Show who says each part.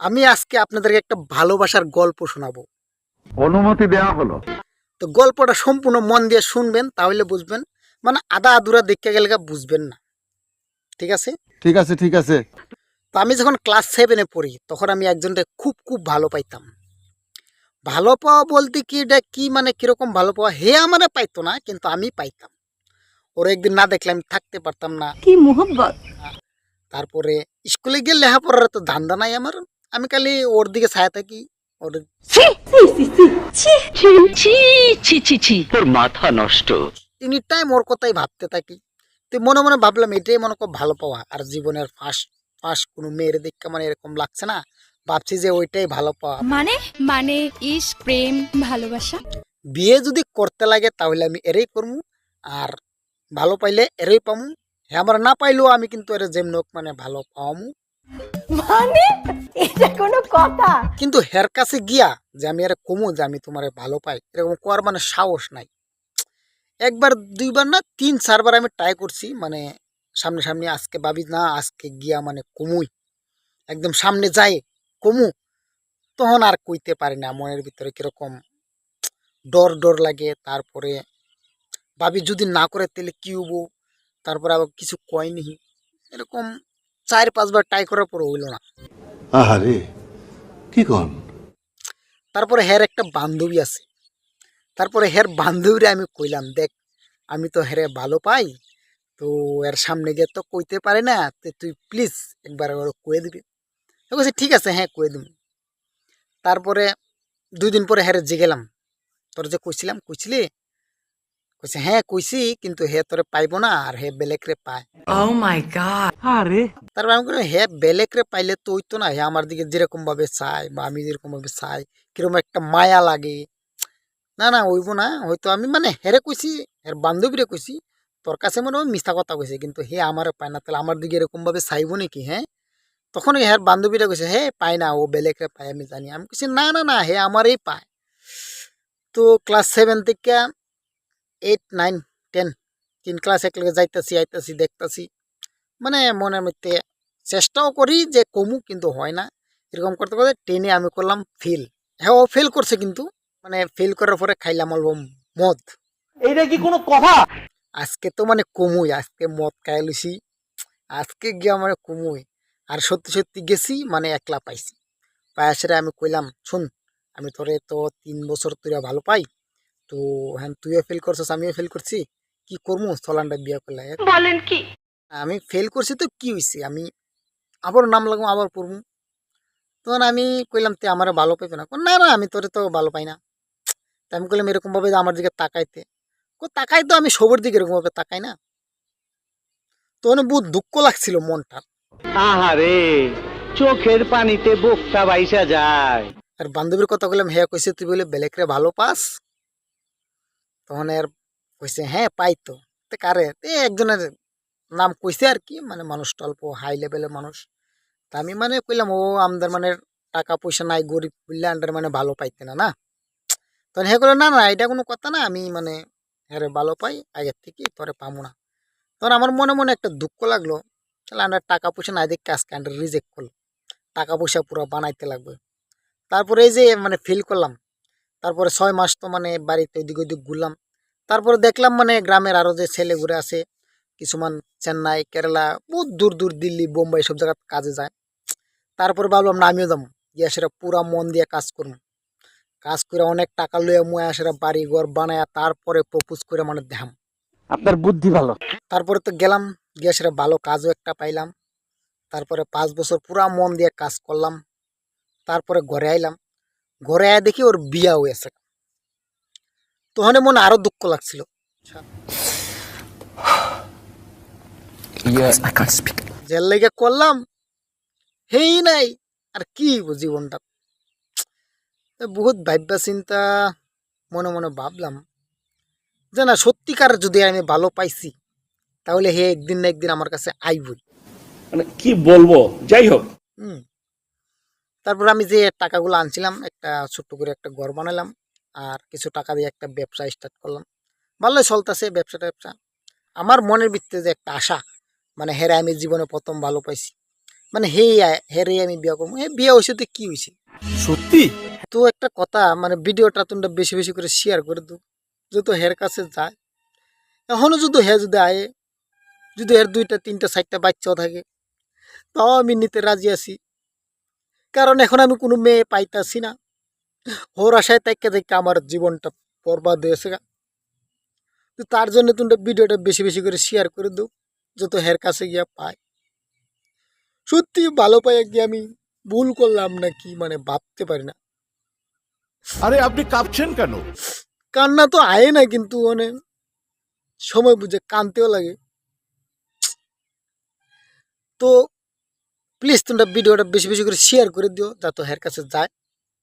Speaker 1: আমি আজকে আপনাদেরকে একটা ভালোবাসার গল্প শোনাবো।
Speaker 2: অনুমতি দেওয়া হলো।
Speaker 1: তো গল্পটা সম্পূর্ণ মন দিয়ে শুনবেন তাহলে বুঝবেন। মানে আধা আধুরা দেখতে গেলে বুঝবেন না। ঠিক আছে?
Speaker 2: ঠিক আছে ঠিক আছে।
Speaker 1: তো আমি যখন ক্লাস সেভেনে পড়ি তখন আমি একজনকে খুব খুব ভালো পাইতাম। ভালো পাওয়া বলতে কি এটা কি মানে কীরকম ভালো পাওয়া? হে আমারে পাইতো না কিন্তু আমি পাইতাম। ওর একদিন না দেখলে আমি থাকতে পারতাম না।
Speaker 3: কি মোহব্বত।
Speaker 1: তারপরে স্কুলে গিয়ে লেখাপড়ার তো ধান্দা নাই আমার। আমি খালি ওর দিকে ছায়া থাকি ওর
Speaker 4: ছি ছি ছি তোর মাথা নষ্ট।
Speaker 1: এনি টাইম ওর কথাই ভাবতে থাকি। তো মনে মনে ভাবলাম এটাই মনে কর ভালো পাওয়া। আর জীবনের ফার্স্ট ফার্স্ট কোনো মেয়ের দেখে মানে এরকম লাগছে না। ভাবছি যে ওইটাই ভালো পাওয়া।
Speaker 5: মানে? মানে ইস প্রেম ভালোবাসা?
Speaker 1: বিয়ে যদি করতে লাগে তাহলে আমি এরেই করব আর ভালো পাইলে এরেই পামু। হ্যাঁ আমার না পাইলেও আমি কিন্তু এর যেমন মানে ভালো পাওয়ামু।
Speaker 3: মানে? এটা কোনো কথা।
Speaker 1: কিন্তু হের কাছে গিয়া যে আমি এর কমু, যে আমি তোমার ভালো পাই, এরকম করার মানে সাহস নাই। একবার, দুইবার না, তিন, চারবার আমি ট্রাই করছি মানে সামনে সামনে আজকে ভাবি, না, আজকে গিয়া মানে কমুই। একদম সামনে যাই, কমু। তখন আর কইতে পারি না, মনের ভিতরে কীরকম ডর ডর লাগে। তারপরে ভাবি, যদি না করে তাহলে কি হব? তারপরে আবার কিছু কয়নি এরকম চার পাঁচবার ট্রাই করার পর হইল না।
Speaker 6: আহারে কি কন?
Speaker 1: তারপরে হের একটা বান্ধবী আছে। তারপরে হের বান্ধবীরে আমি কইলাম দেখ আমি তো হেরে ভালো পাই তো এর সামনে গিয়ে তো কইতে পারে না তুই প্লিজ একবার একবার কয়ে দিবি। বলছি ঠিক আছে হ্যাঁ কয়ে দিবি। তারপরে দুই দিন পরে হেরে গেলাম। তোর যে কইছিলাম কইছিলি? কইছে হ্যাঁ কইছি কিন্তু হে তোরে পাইবো না আর হে বেলেকরে পায়।
Speaker 4: ও মাই গড আরে
Speaker 1: তারপর আমি বললাম হ্যাঁ বেলেকরে পাইলে তো ওই তো না হ্যাঁ আমার দিকে যেরকম ভাবে চাই বা আমি যেরকম ভাবে চাই কীরকম একটা মায়া লাগে। না না হইব না হয়তো আমি মানে হেরে কইছি এর বান্ধবীরে কইছি তোর কাছে মনে হয় মিথ্যা কথা কইছে কিন্তু হে আমার পায় না তাহলে আমার দিকে এরকম ভাবে চাইব নাকি হ্যাঁ তখন ওই হের বান্ধবীরা কইছে হে পায় না ও বেলেকরে পায় আমি জানি। আমি কইছি না না না হে আমারই পায়। তো ক্লাস সেভেন থেকে এইট নাইন টেন তিন ক্লাস একলগে যাইতাছি আইতাছি দেখতাছি। মানে মনের মধ্যে চেষ্টাও করি যে কমু কিন্তু হয় না। এরকম করতে করতে টেনে আমি করলাম ফেল হ্যাঁ ও ফেল করছে কিন্তু। মানে ফেল করার পরে খাইলাম অল্প মদ।
Speaker 7: এইটা কি কোনো কথা?
Speaker 1: আজকে তো মানে কমুই আজকে মদ খাই লুছি আজকে গিয়া মানে কমুই। আর সত্যি সত্যি গেছি মানে একলা পাইছি। পায়াসেরে আমি কইলাম শুন আমি তোরে তো তিন বছর তুই ভালো পাই তো হ্যাঁ তুইও ফেল করছিস আমিও ফেল করছি। কি করব চলানটা বিয়া করলে
Speaker 4: বলেন কি?
Speaker 1: আমি ফেল করছি তো কি হয়েছে আমি আবার নাম লাগবো আবার পড়ব। তখন আমি কইলাম তুই আমার ভালো পাইবে না। না না আমি তোরে তো ভালো পাই না। তা আমি কইলাম এরকম ভাবে যে আমার দিকে তাকাইতে। কো তাকাই তো আমি সবার দিকে এরকম ভাবে তাকাই না। তখন বহুত দুঃখ লাগছিল মনটা।
Speaker 7: আহারে চোখের পানিতে বুকটা বাইসা যায়।
Speaker 1: আর বান্ধবীর কথা কইলাম হ্যাঁ কইছে তুই বলে বেলেকরে ভালো পাস। তখন এর কইছে হ্যাঁ পাই তো। কারে? তে একজনের নাম কইছে আর কি মানে মানুষটা অল্প হাই লেভেলের মানুষ। তা আমি মানে কইলাম, ও আমাদের মানে টাকা পয়সা নাই, গরিব বললে আন্ডার মানে ভালো পাইতে না না? তখন হে করল না না, এটা কোনো কথা না, আমি মানে হ্যাঁ ভালো পাই, আগের থেকে তোরে পাবো না। তখন আমার মনে মনে একটা দুঃখ লাগল, তাহলে আন্ডার টাকা পয়সা নাই দেখে আজকে আন্ডার রিজেক্ট করল। টাকা পয়সা পুরো বানাইতে লাগবে। তারপরে এই যে মানে ফিল করলাম তারপরে ছয় মাস তো মানে বাড়িতে ওইদিক ওইদিক ঘুরলাম। তারপরে দেখলাম মানে গ্রামের আরও যে ছেলেগুলো আছে কিছুমান চেন্নাই কেরালা বহুত দূর দূর দিল্লি বোম্বাই সব জায়গায় কাজে যায়। তারপরে ভাবলাম না আমিও যাব। গিয়া সেটা পুরা মন দিয়ে কাজ করব কাজ করে অনেক টাকা লইয়া মুয়া সেটা বাড়ি ঘর বানায় তারপরে প্রপোজ করে মানে দেখাম।
Speaker 7: আপনার বুদ্ধি ভালো।
Speaker 1: তারপরে তো গেলাম গিয়ে সেটা ভালো কাজও একটা পাইলাম। তারপরে পাঁচ বছর পুরা মন দিয়ে কাজ করলাম। তারপরে ঘরে আইলাম। ঘরে আয় দেখি ওর বিয়া হয়েছে তখন মনে আরও দুঃখ লাগছিল। জেল লেগে করলাম হেই নাই আর কি জীবনটা? বহুত ভাববা চিন্তা মনে মনে ভাবলাম যে না সত্যিকার যদি আমি ভালো পাইছি তাহলে হে একদিন না একদিন আমার কাছে আইবই।
Speaker 8: মানে কি বলব? যাই হোক।
Speaker 1: হুম। তারপর আমি যে টাকাগুলো আনছিলাম একটা ছোট্ট করে একটা ঘর বানালাম আর কিছু টাকা দিয়ে একটা ব্যবসা স্টার্ট করলাম। ভালোই চলতেছে ব্যবসা ট্যাবসা। আমার মনের ভিত্তিতে যে একটা আশা মানে হেরে আমি জীবনে প্রথম ভালো পাইছি। মানে হে হেরে আমি বিয়া করব। হে বিয়া হয়েছে তো কি হয়েছে?
Speaker 8: সত্যি?
Speaker 1: তো একটা কথা মানে ভিডিওটা তোমরা বেশি বেশি করে শেয়ার করে দো যত হের কাছে যায়। এখনও যদি হে যদি আয়ে যদি এর দুইটা তিনটা চারটা বাচ্চাও থাকে তাও আমি নিতে রাজি আছি। কারণ এখন আমি কোনো মেয়ে পাইতাছি না। ওর আশায় তাইকে দেখে আমার জীবনটা বরবাদ হয়েছে গা। তো তার জন্য তোমরা ভিডিওটা বেশি বেশি করে শেয়ার করে দাও যত হের কাছে গিয়া পায়। সত্যি ভালো পাই গিয়ে আমি ভুল করলাম না কি মানে ভাবতে পারি না।
Speaker 6: আরে আপনি কাঁপছেন কেন?
Speaker 1: কান্না তো আয় না কিন্তু মানে সময় বুঝে কানতেও লাগে। তো প্লিজ তোমরা ভিডিওটা বেশি বেশি করে শেয়ার করে দিও যাতে হের কাছে যায়।